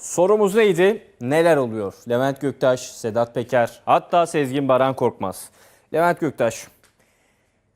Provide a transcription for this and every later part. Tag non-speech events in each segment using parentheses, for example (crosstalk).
Sorumuz neydi? Neler oluyor? Levent Göktaş, Sedat Peker, hatta Sezgin Baran Korkmaz. Levent Göktaş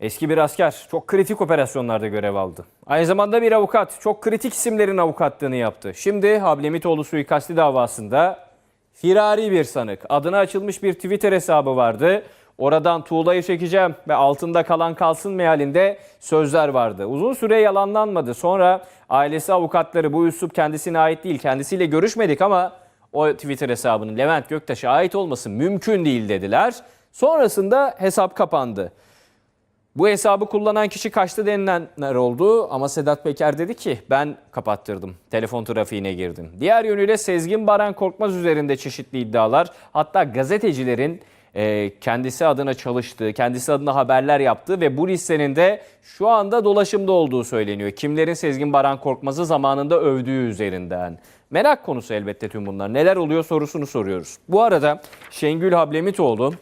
eski bir asker, çok kritik operasyonlarda görev aldı. Aynı zamanda bir avukat, çok kritik isimlerin avukatlığını yaptı. Şimdi Hablemitoğlu suikasti davasında firari bir sanık. Adına açılmış bir Twitter hesabı vardı. Oradan tuğlayı çekeceğim ve altında kalan kalsın mealinde sözler vardı. Uzun süre yalanlanmadı. Sonra ailesi avukatları bu üslup kendisine ait değil. Kendisiyle görüşmedik ama o Twitter hesabının Levent Göktaş'a ait olması mümkün değil dediler. Sonrasında hesap kapandı. Bu hesabı kullanan kişi kaçtı denilenler oldu ama Sedat Peker dedi ki ben kapattırdım. Telefon trafiğine girdim. Diğer yönüyle Sezgin Baran Korkmaz üzerinde çeşitli iddialar hatta gazetecilerin kendisi adına çalıştığı, kendisi adına haberler yaptığı ve bu listenin de şu anda dolaşımda olduğu söyleniyor. Kimlerin Sezgin Baran Korkmaz'ı zamanında övdüğü üzerinden. Merak konusu elbette tüm bunlar. Neler oluyor sorusunu soruyoruz. Bu arada Şengül Hablemitoğlu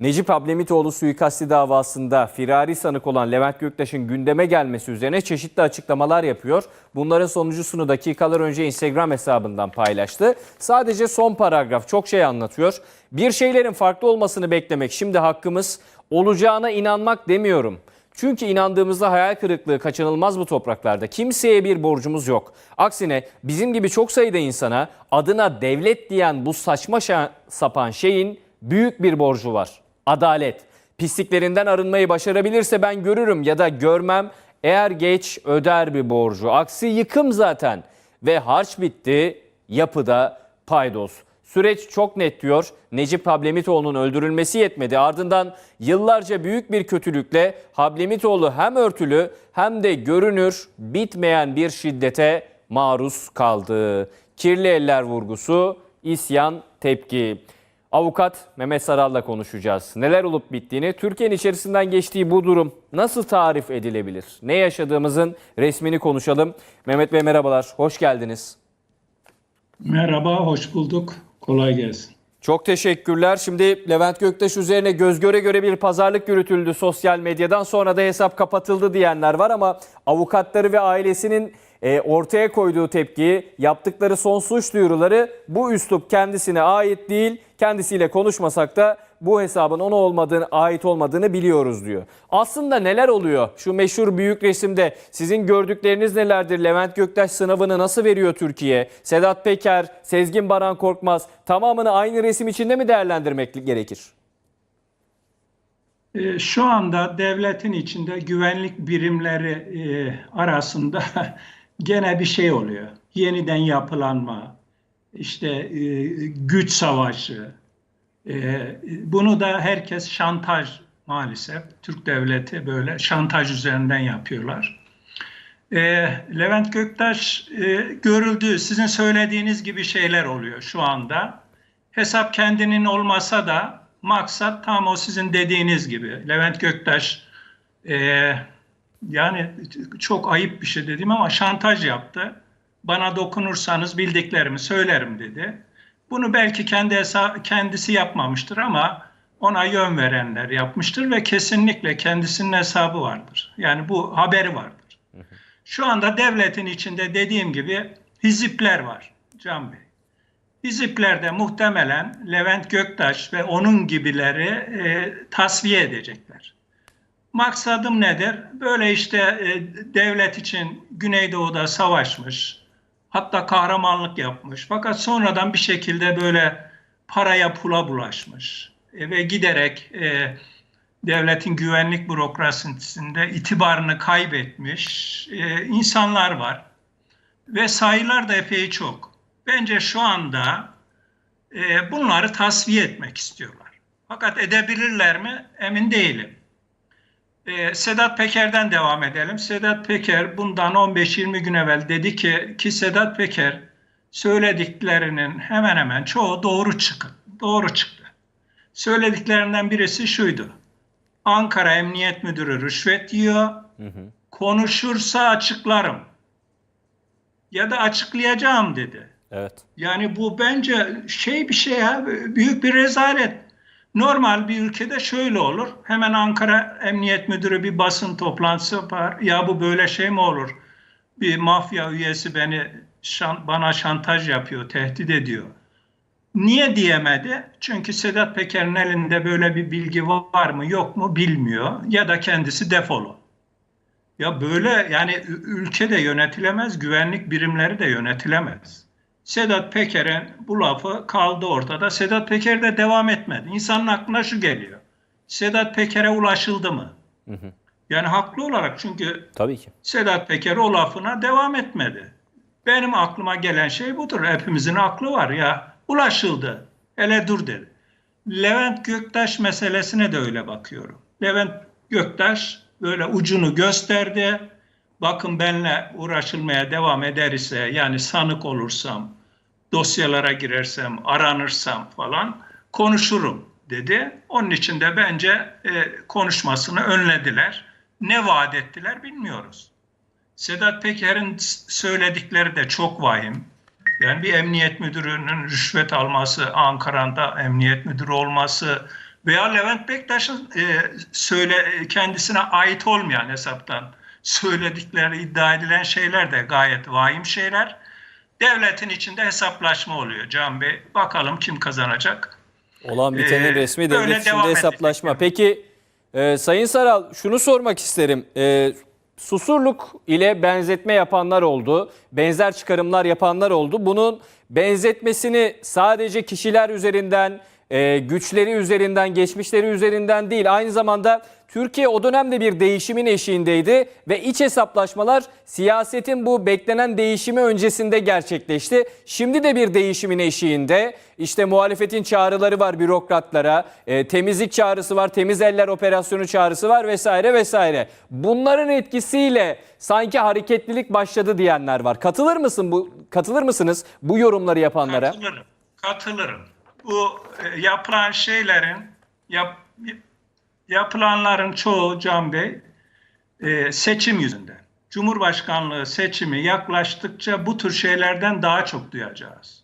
Necip Hablemitoğlu suikasti davasında firari sanık olan Levent Göktaş'ın gündeme gelmesi üzerine çeşitli açıklamalar yapıyor. Bunların sonuncusunu dakikalar önce Instagram hesabından paylaştı. Sadece son paragraf çok şey anlatıyor. Bir şeylerin farklı olmasını beklemek şimdi hakkımız. Olacağına inanmak demiyorum. Çünkü inandığımızda hayal kırıklığı kaçınılmaz bu topraklarda. Kimseye bir borcumuz yok. Aksine bizim gibi çok sayıda insana adına devlet diyen bu saçma şa- sapan şeyin büyük bir borcu var. Adalet. Pisliklerinden arınmayı başarabilirse ben görürüm ya da görmem. Eğer geç öder bir borcu. Aksi yıkım zaten. Ve harç bitti, yapıda paydos. Süreç çok net diyor. Necip Hablemitoğlu'nun öldürülmesi yetmedi. Ardından yıllarca büyük bir kötülükle Hablemitoğlu hem örtülü hem de görünür bitmeyen bir şiddete maruz kaldı. Kirli eller vurgusu, isyan, tepki. Avukat Mehmet Saral'la konuşacağız. Neler olup bittiğini, Türkiye'nin içerisinden geçtiği bu durum nasıl tarif edilebilir? Ne yaşadığımızın resmini konuşalım. Mehmet Bey merhabalar, hoş geldiniz. Merhaba, hoş bulduk. Kolay gelsin. Çok teşekkürler. Şimdi Levent Göktaş üzerine göz göre göre bir pazarlık yürütüldü sosyal medyadan. Sonra da hesap kapatıldı diyenler var ama avukatları ve ailesinin e, ortaya koyduğu tepki, yaptıkları son suç duyuruları bu üslup kendisine ait değil. Kendisiyle konuşmasak da bu hesabın ona olmadığını, ait olmadığını biliyoruz diyor. Aslında neler oluyor? Şu meşhur büyük resimde sizin gördükleriniz nelerdir? Levent Göktaş sınavını nasıl veriyor Türkiye? Sedat Peker, Sezgin Baran Korkmaz tamamını aynı resim içinde mi değerlendirmek gerekir? Ee, Şu anda devletin içinde güvenlik birimleri e, arasında (laughs) gene bir şey oluyor. Yeniden yapılanma, işte e, güç savaşı. E, Bunu da herkes şantaj maalesef. Türk devleti böyle şantaj üzerinden yapıyorlar. E, Levent Göktaş e, görüldü. Sizin söylediğiniz gibi şeyler oluyor şu anda. Hesap kendinin olmasa da maksat tam o sizin dediğiniz gibi. Levent Göktaş e, yani çok ayıp bir şey dedim ama şantaj yaptı. Bana dokunursanız bildiklerimi söylerim dedi. Bunu belki kendi kendisi yapmamıştır ama ona yön verenler yapmıştır ve kesinlikle kendisinin hesabı vardır. Yani bu haberi vardır. Şu anda devletin içinde dediğim gibi hizipler var Can Bey. Hiziplerde muhtemelen Levent Göktaş ve onun gibileri e, tasfiye edecekler. Maksadım nedir? Böyle işte e, devlet için Güneydoğu'da savaşmış, hatta kahramanlık yapmış. Fakat sonradan bir şekilde böyle paraya pula bulaşmış E, ve giderek e, devletin güvenlik bürokrasisinde itibarını kaybetmiş e, insanlar var ve sayılar da epey çok. Bence şu anda e, bunları tasfiye etmek istiyorlar. Fakat edebilirler mi emin değilim. E, Sedat Peker'den devam edelim. Sedat Peker bundan 15-20 gün evvel dedi ki ki Sedat Peker söylediklerinin hemen hemen çoğu doğru çıktı. Doğru çıktı. Söylediklerinden birisi şuydu. Ankara Emniyet Müdürü rüşvet yiyor. Konuşursa açıklarım. Ya da açıklayacağım dedi. Evet. Yani bu bence şey bir şey ya büyük bir rezalet. Normal bir ülkede şöyle olur. Hemen Ankara Emniyet Müdürü bir basın toplantısı yapar. Ya bu böyle şey mi olur? Bir mafya üyesi beni şan- bana şantaj yapıyor, tehdit ediyor. Niye diyemedi? Çünkü Sedat Peker'in elinde böyle bir bilgi var mı yok mu bilmiyor ya da kendisi defolu. Ya böyle yani ü- ülke de yönetilemez, güvenlik birimleri de yönetilemez. Sedat Peker'in bu lafı kaldı ortada. Sedat Peker de devam etmedi. İnsanın aklına şu geliyor. Sedat Peker'e ulaşıldı mı? Yani haklı olarak çünkü Tabii ki. Sedat Peker o lafına devam etmedi. Benim aklıma gelen şey budur. Hepimizin aklı var ya. Ulaşıldı. Hele dur dedi. Levent Göktaş meselesine de öyle bakıyorum. Levent Göktaş böyle ucunu gösterdi. Bakın benle uğraşılmaya devam eder ise yani sanık olursam, dosyalara girersem, aranırsam falan konuşurum dedi. Onun için de bence e, konuşmasını önlediler. Ne vaat ettiler bilmiyoruz. Sedat Peker'in söyledikleri de çok vahim. Yani bir emniyet müdürünün rüşvet alması, Ankara'da emniyet müdürü olması veya Levent Bektaş'ın e, söyle kendisine ait olmayan hesaptan söyledikleri iddia edilen şeyler de gayet vahim şeyler. Devletin içinde hesaplaşma oluyor Can Bey. Bakalım kim kazanacak? Olan bitenin Ee, resmi devlet içinde hesaplaşma. edecek. Peki e, Sayın Saral şunu sormak isterim. E, Susurluk ile benzetme yapanlar oldu. Benzer çıkarımlar yapanlar oldu. Bunun benzetmesini sadece kişiler üzerinden, e, güçleri üzerinden, geçmişleri üzerinden değil aynı zamanda Türkiye o dönemde bir değişimin eşiğindeydi ve iç hesaplaşmalar siyasetin bu beklenen değişimi öncesinde gerçekleşti. Şimdi de bir değişimin eşiğinde işte muhalefetin çağrıları var bürokratlara, e, temizlik çağrısı var, temiz eller operasyonu çağrısı var vesaire vesaire. Bunların etkisiyle sanki hareketlilik başladı diyenler var. Katılır mısın bu katılır mısınız bu yorumları yapanlara? Katılırım. Katılırım. Bu e, yapılan şeylerin yap, yapılanların çoğu Can Bey e, seçim yüzünden. Cumhurbaşkanlığı seçimi yaklaştıkça bu tür şeylerden daha çok duyacağız.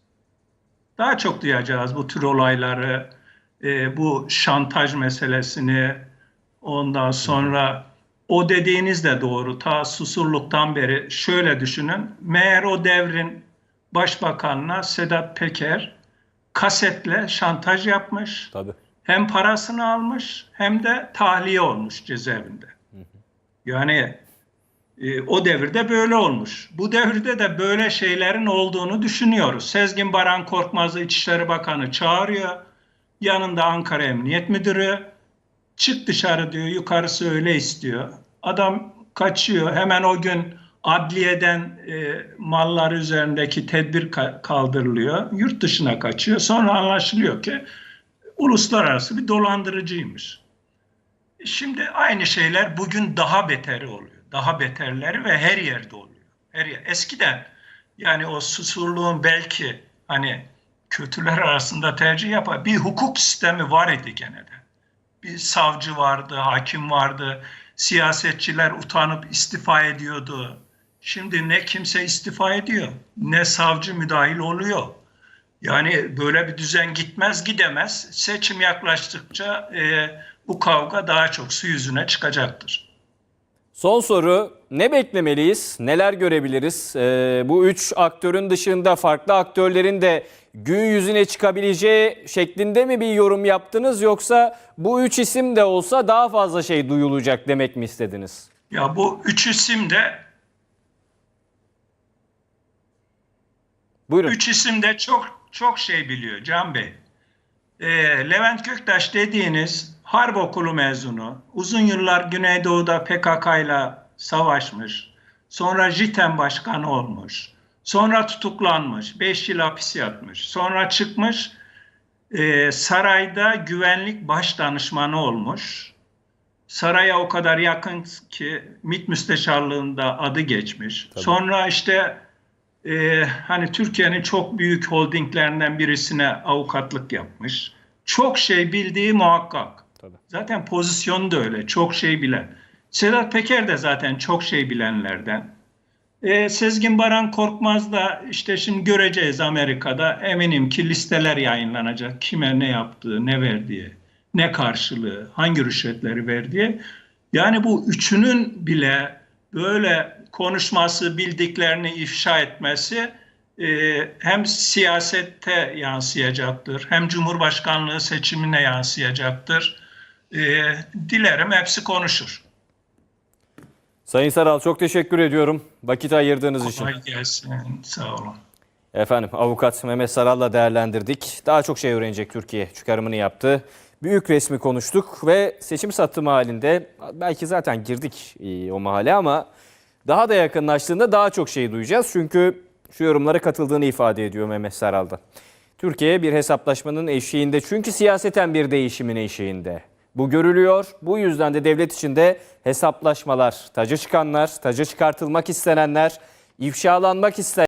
Daha çok duyacağız bu tür olayları, e, bu şantaj meselesini. Ondan sonra o dediğiniz de doğru. Ta Susurluk'tan beri şöyle düşünün. Meğer o devrin başbakanına Sedat Peker kasetle şantaj yapmış. Tabii. Hem parasını almış hem de tahliye olmuş cezaevinde. Yani e, o devirde böyle olmuş. Bu devirde de böyle şeylerin olduğunu düşünüyoruz. Sezgin Baran Korkmaz'ı İçişleri Bakanı çağırıyor. Yanında Ankara Emniyet Müdürü. Çık dışarı diyor, yukarısı öyle istiyor. Adam kaçıyor. Hemen o gün adliyeden e, mallar üzerindeki tedbir ka- kaldırılıyor. Yurt dışına kaçıyor. Sonra anlaşılıyor ki uluslararası bir dolandırıcıymış. Şimdi aynı şeyler bugün daha beteri oluyor. Daha beterleri ve her yerde oluyor. Her yer. Eskiden yani o susurluğun belki hani kötüler arasında tercih yapar. Bir hukuk sistemi var idi gene de. Bir savcı vardı, hakim vardı. Siyasetçiler utanıp istifa ediyordu. Şimdi ne kimse istifa ediyor, ne savcı müdahil oluyor. Yani böyle bir düzen gitmez gidemez. Seçim yaklaştıkça e, bu kavga daha çok su yüzüne çıkacaktır. Son soru ne beklemeliyiz? Neler görebiliriz? Ee, bu üç aktörün dışında farklı aktörlerin de gün yüzüne çıkabileceği şeklinde mi bir yorum yaptınız yoksa bu üç isim de olsa daha fazla şey duyulacak demek mi istediniz? Ya bu üç isim de Buyurun. üç isim de çok çok şey biliyor Can Bey. E, Levent Göktaş dediğiniz harp okulu mezunu, uzun yıllar Güneydoğu'da PKK ile savaşmış, sonra JITEM başkanı olmuş, sonra tutuklanmış, 5 yıl hapis yatmış, sonra çıkmış e, sarayda güvenlik baş danışmanı olmuş. Saraya o kadar yakın ki MİT müsteşarlığında adı geçmiş. Sonra işte e, hani Türkiye'nin çok büyük holdinglerinden birisine avukatlık yapmış. Çok şey bildiği muhakkak. Tabii. Zaten pozisyonu da öyle. Çok şey bilen. Sedat Peker de zaten çok şey bilenlerden. E, Sezgin Baran Korkmaz da işte şimdi göreceğiz Amerika'da. Eminim ki listeler yayınlanacak. Kime ne yaptığı, ne verdiği, ne karşılığı, hangi rüşvetleri verdiği. Yani bu üçünün bile böyle konuşması, bildiklerini ifşa etmesi e, hem siyasette yansıyacaktır, hem Cumhurbaşkanlığı seçimine yansıyacaktır. E, dilerim hepsi konuşur. Sayın Saral çok teşekkür ediyorum vakit ayırdığınız için. Kolay gelsin. Sağ olun. Efendim avukat Mehmet Saral'la değerlendirdik. Daha çok şey öğrenecek Türkiye çıkarımını yaptı. Büyük resmi konuştuk ve seçim satımı halinde belki zaten girdik e, o mahalle ama daha da yakınlaştığında daha çok şey duyacağız. Çünkü şu yorumlara katıldığını ifade ediyor Mehmet Saral'da. Türkiye bir hesaplaşmanın eşiğinde çünkü siyaseten bir değişimin eşiğinde. Bu görülüyor. Bu yüzden de devlet içinde hesaplaşmalar, tacı çıkanlar, tacı çıkartılmak istenenler, ifşalanmak isteyen